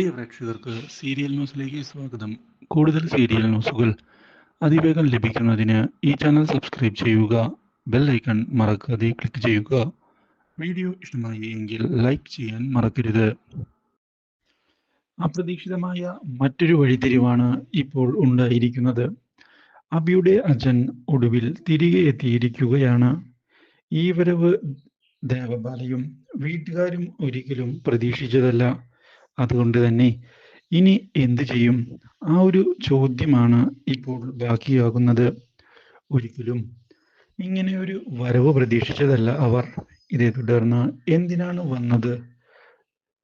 പ്രിയ പ്രേക്ഷകർക്ക് സീരിയൽ ന്യൂസിലേക്ക് സ്വാഗതം. കൂടുതൽ സീരിയൽ ന്യൂസുകൾ അതിവേഗം ലഭിക്കുന്നതിന് ഈ ചാനൽ സബ്സ്ക്രൈബ് ചെയ്യുക ബെൽ ഐക്കൺ മറക്കാതെ ക്ലിക്ക് ചെയ്യുക. വീഡിയോ ഇഷ്ടമായി എങ്കിൽ ലൈക്ക് ചെയ്യാൻ മറക്കരുത്. അപ്രതീക്ഷിതമായ മറ്റൊരു വഴിത്തിരിവാണ് ഇപ്പോൾ ഉണ്ടായിരിക്കുന്നത്. അബിയുടെ അച്ഛൻ ഒടുവിൽ തിരികെ എത്തിയിരിക്കുകയാണ്. ഈ വരവ് ദേവബാലയും വീട്ടുകാരും ഒരിക്കലും പ്രതീക്ഷിച്ചതല്ല. അതുകൊണ്ട് തന്നെ ഇനി എന്തു ചെയ്യും? ആ ഒരു ചോദ്യമാണ് ഇപ്പോൾ ബാക്കിയാകുന്നത്. ഒരിക്കലും ഇങ്ങനെ ഒരു വരവ് പ്രതീക്ഷിച്ചതല്ല അവർ ഇതേ തുടർന്ന് എന്തിനാണ് വന്നത്?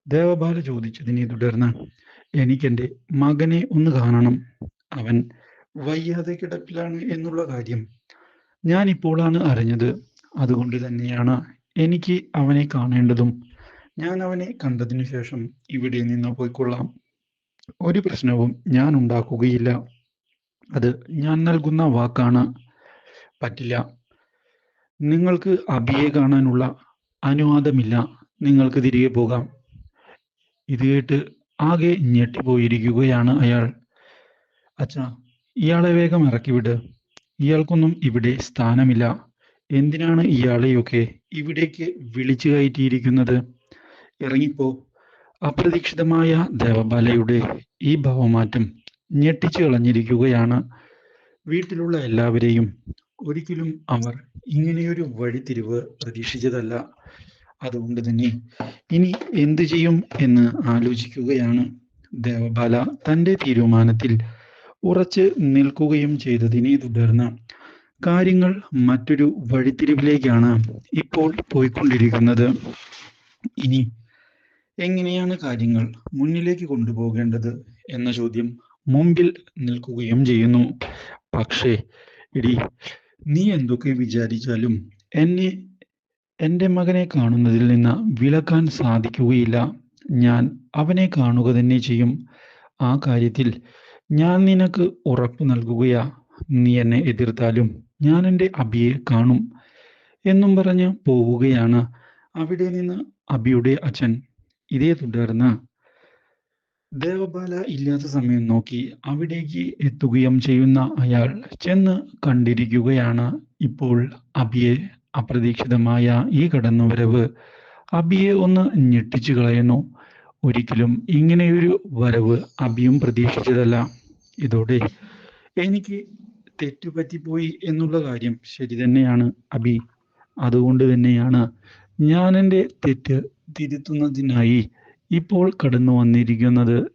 ദേവബാല ചോദിച്ചതിനെ തുടർന്ന് എനിക്കെന്റെ മകനെ ഒന്ന് കാണണം. അവൻ വയ്യാതെ കിടപ്പിലാണ് എന്നുള്ള കാര്യം ഞാൻ ഇപ്പോഴാണ് അറിഞ്ഞത്. അതുകൊണ്ട് തന്നെയാണ് എനിക്ക് അവനെ കാണേണ്ടതും. ഞാൻ അവനെ കണ്ടതിനു ശേഷം ഇവിടെ നിന്ന് പോയിക്കൊള്ളാം. ഒരു പ്രശ്നവും ഞാൻ ഉണ്ടാക്കുകയില്ല. അത് ഞാൻ നൽകുന്ന വാക്കാണ്. പറ്റില്ല. നിങ്ങൾക്ക് അബിയെ കാണാനുള്ള അനുവാദമില്ല. നിങ്ങൾക്ക് തിരികെ പോകാം. ഇത് കേട്ട് ആകെ ഞെട്ടിപ്പോയിരിക്കുകയാണ് അയാൾ. അച്ഛ ഇയാളെ വേഗം ഇറക്കിവിട്. ഇയാൾക്കൊന്നും ഇവിടെ സ്ഥാനമില്ല. എന്തിനാണ് ഇയാളെയൊക്കെ ഇവിടേക്ക് വിളിച്ചു കയറ്റിയിരിക്കുന്നത്? ഇറങ്ങിപ്പോ അപ്രതീക്ഷിതമായ ദേവബാലയുടെ ഈ ഭാവമാറ്റം ഞെട്ടിച്ചു കളഞ്ഞിരിക്കുകയാണ് വീട്ടിലുള്ള എല്ലാവരെയും. ഒരിക്കലും അവർ ഇങ്ങനെയൊരു വഴിത്തിരിവ് പ്രതീക്ഷിച്ചതല്ല. അതുകൊണ്ട് തന്നെ ഇനി എന്തു ചെയ്യും എന്ന് ആലോചിക്കുകയാണ് ദേവബാല. തന്റെ തീരുമാനത്തിൽ ഉറച്ച് നിൽക്കുകയും ചെയ്തതിനെ തുടർന്ന് കാര്യങ്ങൾ മറ്റൊരു വഴിത്തിരിവിലേക്കാണ് ഇപ്പോൾ പോയിക്കൊണ്ടിരിക്കുന്നത്. ഇനി എങ്ങനെയാണ് കാര്യങ്ങൾ മുന്നിലേക്ക് കൊണ്ടുപോകേണ്ടത് എന്ന ചോദ്യം മുമ്പിൽ നിൽക്കുകയും ചെയ്യുന്നു. പക്ഷേ ഇടി നീ എന്തൊക്കെ വിചാരിച്ചാലും എന്നെ എന്റെ മകനെ കാണുന്നതിൽ നിന്ന് വിലക്കാൻ സാധിക്കുകയില്ല. ഞാൻ അവനെ കാണുക തന്നെ ചെയ്യും. ആ കാര്യത്തിൽ ഞാൻ നിനക്ക് ഉറപ്പ് നൽകുകയാ. നീ എന്നെ എതിർത്താലും ഞാൻ എന്റെ അബിയെ കാണും എന്നും പറഞ്ഞ് പോവുകയാണ്. അവിടെ നിന്ന് അബിയുടെ അച്ഛൻ ഇതേ തുടർന്ന് ദേവബാല ഇല്ലാത്ത സമയം നോക്കി അവിടേക്ക് എത്തുകയും ചെയ്യുന്ന അയാൾ ചെന്ന് കണ്ടിരിക്കുകയാണ്. ഇപ്പോൾ അബിയെ അപ്രതീക്ഷിതമായ ഈ കടന്നുവരവ് അബിയെ ഒന്ന് ഞെട്ടിച്ചു കളയുന്നു. ഒരിക്കലും ഇങ്ങനെയൊരു വരവ് അബിയും പ്രതീക്ഷിച്ചതല്ല. ഇതോടെ എനിക്ക് തെറ്റുപറ്റിപ്പോയി എന്നുള്ള കാര്യം ശരി തന്നെയാണ് അബി. അതുകൊണ്ട് തന്നെയാണ് ഞാൻ എന്റെ തെറ്റ് തിരുത്തുന്നതിനായി ഇപ്പോൾ കടന്നു വന്നിരിക്കുന്നത്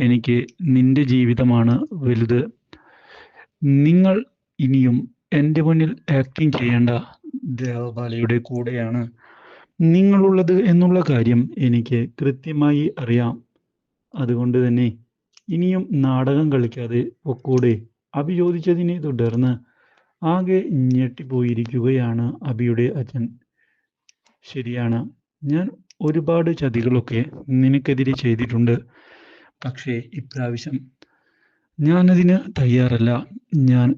എനിക്ക് നിന്റെ ജീവിതമാണ് വലുത്. നിങ്ങൾ ഇനിയും എന്റെ മുന്നിൽ ആക്ടിങ് ചെയ്യേണ്ട ദേവബാലയുടെ കൂടെയാണ്. നിങ്ങളുള്ളത് എന്നുള്ള കാര്യം എനിക്ക് കൃത്യമായി അറിയാം. അതുകൊണ്ട് തന്നെ ഇനിയും നാടകം കളിക്കാതെ ഒക്കൂടെ അബി ചോദിച്ചതിനെ തുടർന്ന് ആകെ ഞെട്ടിപ്പോയിരിക്കുകയാണ് അബിയുടെ അച്ഛൻ. ശരിയാണ്. ഞാൻ ഒരുപാട് ചതികളൊക്കെ നിനക്കെതിരെ ചെയ്തിട്ടുണ്ട്. പക്ഷേ ഇപ്രാവശ്യം ഞാനതിന് തയ്യാറല്ല. ഞാൻ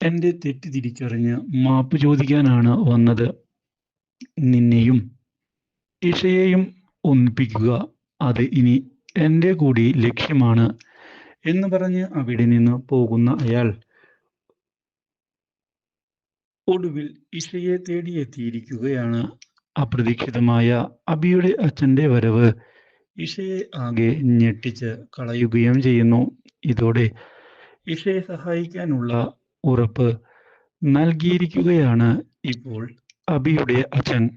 എന്റെ തെറ്റ് തിരിച്ചറിഞ്ഞ് മാപ്പ് ചോദിക്കാനാണ് വന്നത്. നിന്നെയും ഇഷയെയും ഒന്നിപ്പിക്കുക അത് ഇനി എന്റെ കൂടി ലക്ഷ്യമാണ് എന്ന് പറഞ്ഞ് അവിടെ നിന്ന് പോകുന്ന അയാൾ ഒടുവിൽ ഇഷയെ തേടിയെത്തിയിരിക്കുകയാണ്. അപ്രതീക്ഷിതമായ അബിയുടെ അച്ഛന്റെ വരവ് ഇഷയെ ആകെ ഞെട്ടിച്ച് കളയുകയും ചെയ്യുന്നു. ഇതോടെ ഇഷയെ സഹായിക്കാനുള്ള ഉറപ്പ് നൽകിയിരിക്കുകയാണ് ഇപ്പോൾ അബിയുടെ അച്ഛൻ.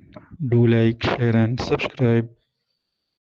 Do like share and subscribe